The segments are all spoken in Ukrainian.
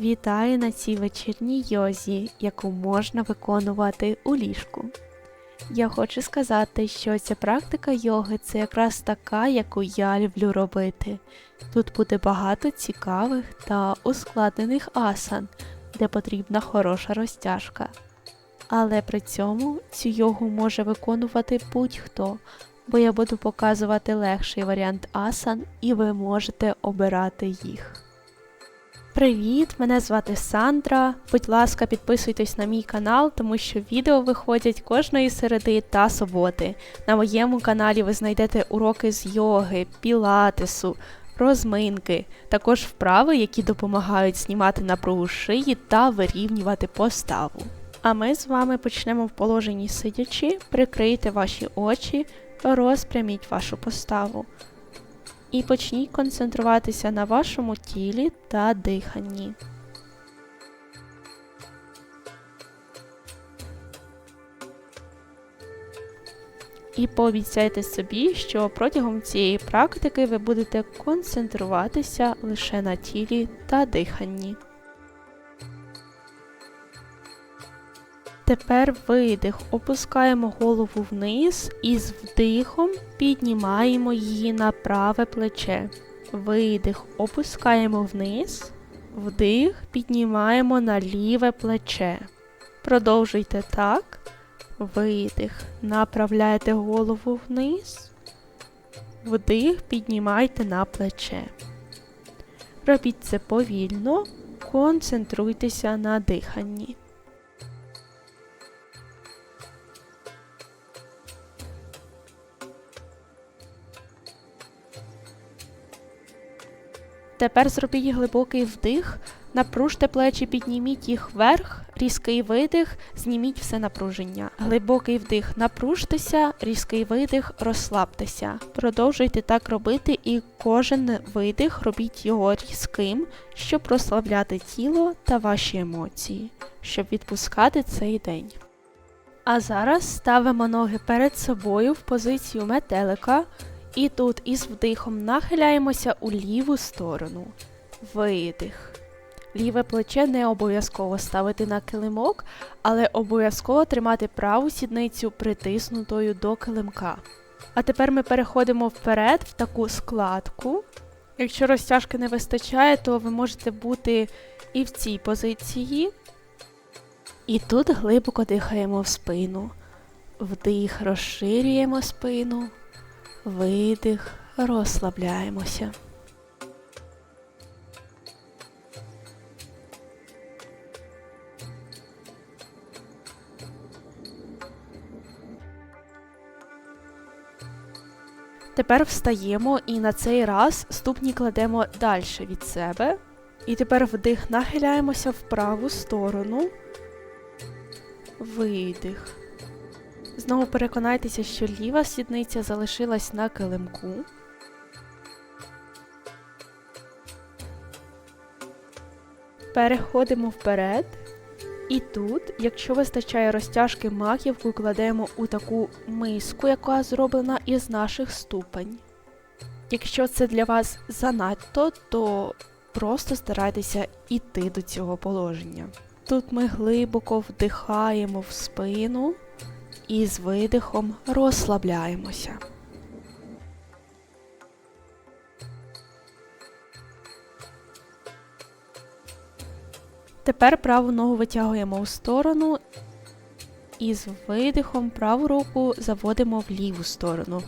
Вітаю на цій вечірній йозі, яку можна виконувати у ліжку. Я хочу сказати, що ця практика йоги це якраз така, яку я люблю робити. Тут буде багато цікавих та ускладнених асан, де потрібна хороша розтяжка. Але при цьому цю йогу може виконувати будь-хто, бо я буду показувати легший варіант асан, і ви можете обирати їх. Привіт, мене звати Сандра. Будь ласка, підписуйтесь на мій канал, тому що відео виходять кожної середи та суботи. На моєму каналі ви знайдете уроки з йоги, пілатесу, розминки, також вправи, які допомагають знімати напругу шиї та вирівнювати поставу. А ми з вами почнемо в положенні сидячи, прикрийте ваші очі, розпряміть вашу поставу і почніть концентруватися на вашому тілі та диханні. І пообіцяйте собі, що протягом цієї практики ви будете концентруватися лише на тілі та диханні. Тепер видих. Опускаємо голову вниз і з вдихом піднімаємо її на праве плече. Видих. Опускаємо вниз. Вдих, піднімаємо на ліве плече. Продовжуйте так. Видих. Направляєте голову вниз. Вдих, піднімайте на плече. Робіть це повільно. Концентруйтеся на диханні. Тепер зробіть глибокий вдих, напружте плечі, підніміть їх вверх, різкий видих, зніміть все напруження. Глибокий вдих, напружтеся, різкий видих, розслабтеся. Продовжуйте так робити і кожен видих робіть його різким, щоб розслабляти тіло та ваші емоції, щоб відпускати цей день. А зараз ставимо ноги перед собою в позицію метелика. І тут із вдихом нахиляємося у ліву сторону. Видих. Ліве плече не обов'язково ставити на килимок, але обов'язково тримати праву сідницю притиснутою до килимка. А тепер ми переходимо вперед в таку складку. Якщо розтяжки не вистачає, то ви можете бути і в цій позиції. І тут глибоко дихаємо в спину. Вдих, розширюємо спину. Видих, розслабляємося. Тепер встаємо і на цей раз ступні кладемо далі від себе. І тепер вдих нахиляємося в праву сторону. Видих. Знову переконайтеся, що ліва сідниця залишилась на килимку. Переходимо вперед. І тут, якщо вистачає розтяжки, маківку кладемо у таку миску, яка зроблена із наших ступень. Якщо це для вас занадто, то просто старайтеся йти до цього положення. Тут ми глибоко вдихаємо в спину і з видихом розслабляємося. Тепер праву ногу витягуємо у сторону і з видихом праву руку заводимо в ліву сторону.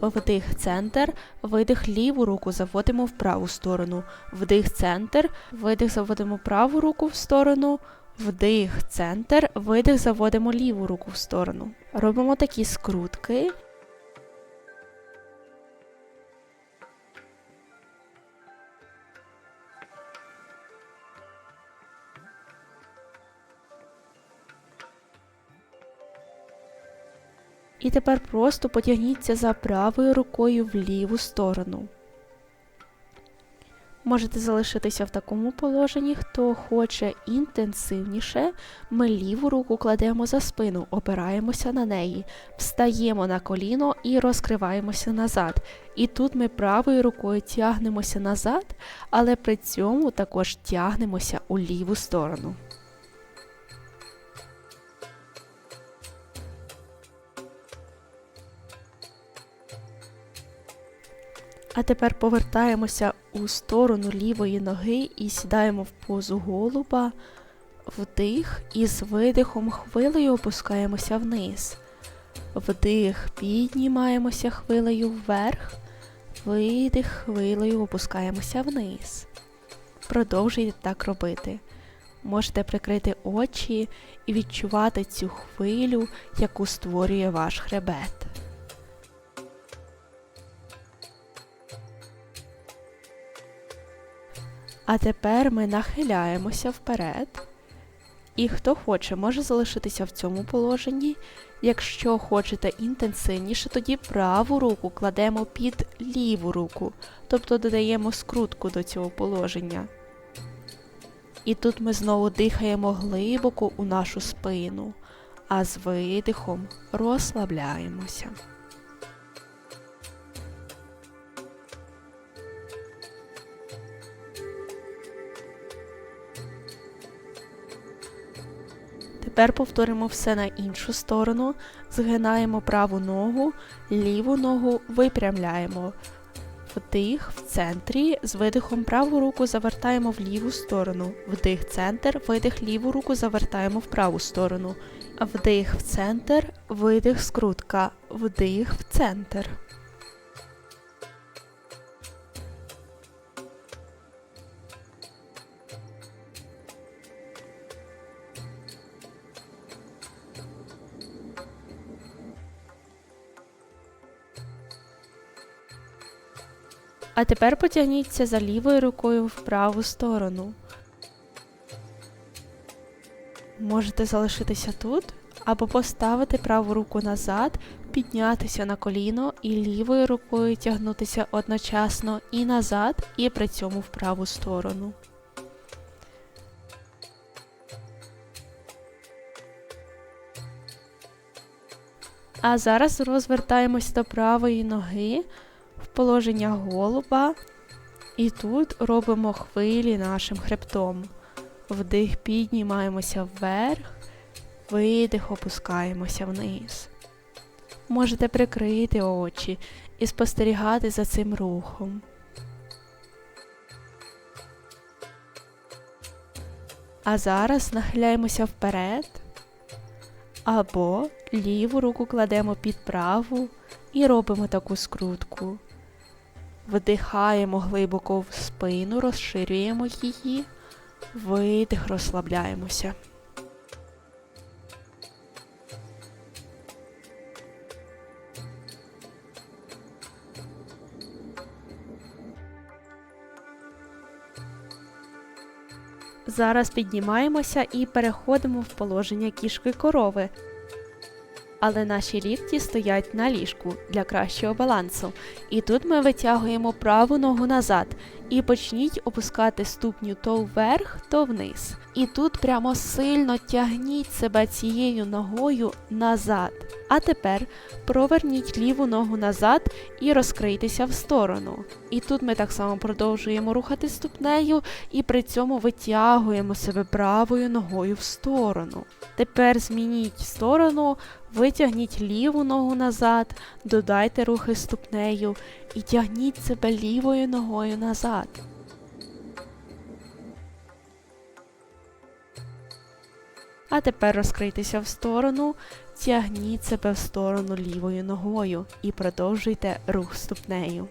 Вдих центр, видих ліву руку заводимо в праву сторону. Вдих центр, видих заводимо праву руку в сторону. Вдих, центр, видих, заводимо ліву руку в сторону. Робимо такі скрутки. І тепер просто потягніться за правою рукою в ліву сторону. Можете залишитися в такому положенні, хто хоче інтенсивніше. Ми ліву руку кладемо за спину, опираємося на неї, встаємо на коліно і розкриваємося назад. І тут ми правою рукою тягнемося назад, але при цьому також тягнемося у ліву сторону. А тепер повертаємося у сторону лівої ноги і сідаємо в позу голуба, вдих і з видихом хвилею опускаємося вниз. Вдих, піднімаємося хвилею вверх, видих хвилею опускаємося вниз. Продовжуйте так робити. Можете прикрити очі і відчувати цю хвилю, яку створює ваш хребет. А тепер ми нахиляємося вперед. І хто хоче, може залишитися в цьому положенні. Якщо хочете інтенсивніше, тоді праву руку кладемо під ліву руку, тобто додаємо скрутку до цього положення. І тут ми знову дихаємо глибоко у нашу спину, а з видихом розслабляємося. Тепер повторимо все на іншу сторону. Згинаємо праву ногу, ліву ногу випрямляємо. Вдих в центрі, з видихом праву руку завертаємо в ліву сторону. Вдих центр, видих ліву руку завертаємо в праву сторону. Вдих в центр, видих скрутка, вдих в центр. А тепер потягніться за лівою рукою в праву сторону. Можете залишитися тут або поставити праву руку назад, піднятися на коліно і лівою рукою тягнутися одночасно і назад, і при цьому в праву сторону. А зараз розвертаємось до правої ноги положення голуба. І тут робимо хвилі нашим хребтом. Вдих піднімаємося вверх, видих, опускаємося вниз. Можете прикрити очі і спостерігати за цим рухом. А зараз нахиляємося вперед або ліву руку кладемо під праву і робимо таку скрутку. Вдихаємо глибоко в спину, розширюємо її, видих, розслабляємося. Зараз піднімаємося і переходимо в положення кішки корови але наші лікті стоять на ліжку для кращого балансу. І тут ми витягуємо праву ногу назад і почніть опускати ступню то вверх, то вниз. І тут прямо сильно тягніть себе цією ногою назад. А тепер проверніть ліву ногу назад і розкрийтеся в сторону. І тут ми так само продовжуємо рухати ступнею і при цьому витягуємо себе правою ногою в сторону. Тепер змініть сторону, витягніть ліву ногу назад, додайте рухи ступнею і тягніть себе лівою ногою назад. А тепер розкрийтеся в сторону, тягніть себе в сторону лівою ногою і продовжуйте рух ступнею.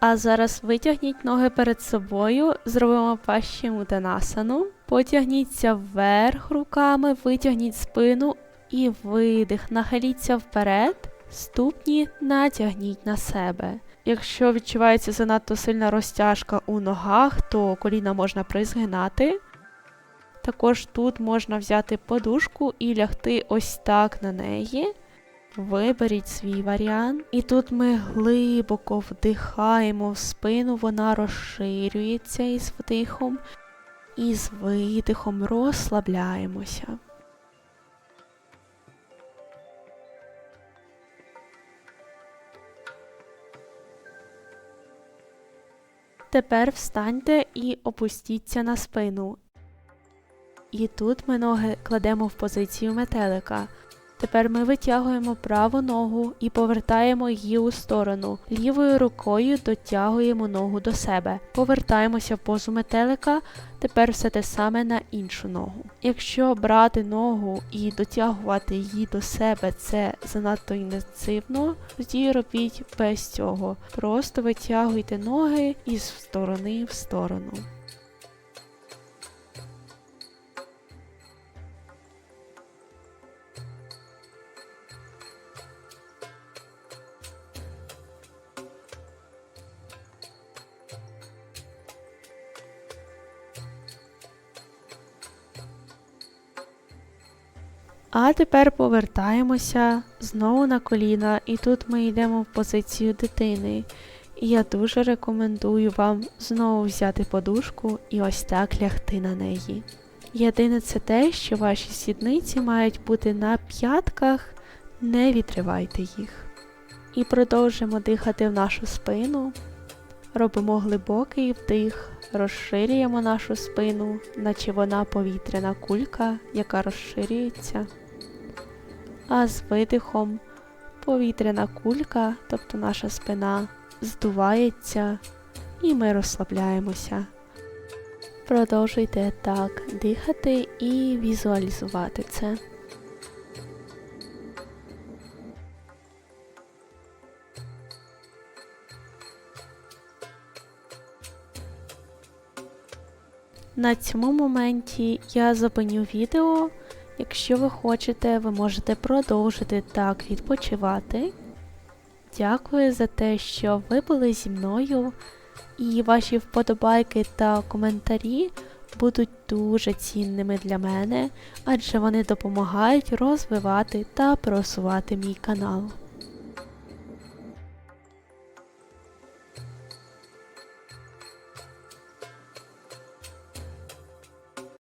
А зараз витягніть ноги перед собою, зробимо пащімутанасану. Потягніться вверх руками, витягніть спину і видих. Нахиліться вперед, ступні натягніть на себе. Якщо відчувається занадто сильна розтяжка у ногах, то коліна можна призгинати. Також тут можна взяти подушку і лягти ось так на неї. Виберіть свій варіант. І тут ми глибоко вдихаємо в спину, вона розширюється із вдихом, і з видихом розслабляємося. Тепер встаньте і опустіться на спину. І тут ми ноги кладемо в позицію метелика. Тепер ми витягуємо праву ногу і повертаємо її у сторону. Лівою рукою дотягуємо ногу до себе. Повертаємося в позу метелика. Тепер все те саме на іншу ногу. Якщо брати ногу і дотягувати її до себе, це занадто інтенсивно, тоді робіть без цього. Просто витягуйте ноги із сторони в сторону. А тепер повертаємося знову на коліна, і тут ми йдемо в позицію дитини. І я дуже рекомендую вам знову взяти подушку і ось так лягти на неї. Єдине це те, що ваші сідниці мають бути на п'ятках, не відривайте їх. І продовжимо дихати в нашу спину. Робимо глибокий вдих, розширюємо нашу спину, наче вона повітряна кулька, яка розширюється. А з видихом повітряна кулька, тобто наша спина, здувається і ми розслабляємося. Продовжуйте так дихати і візуалізувати це. На цьому моменті я зупиню відео. Якщо ви хочете, ви можете продовжити так відпочивати. Дякую за те, що ви були зі мною, і ваші вподобайки та коментарі будуть дуже цінними для мене, адже вони допомагають розвивати та просувати мій канал.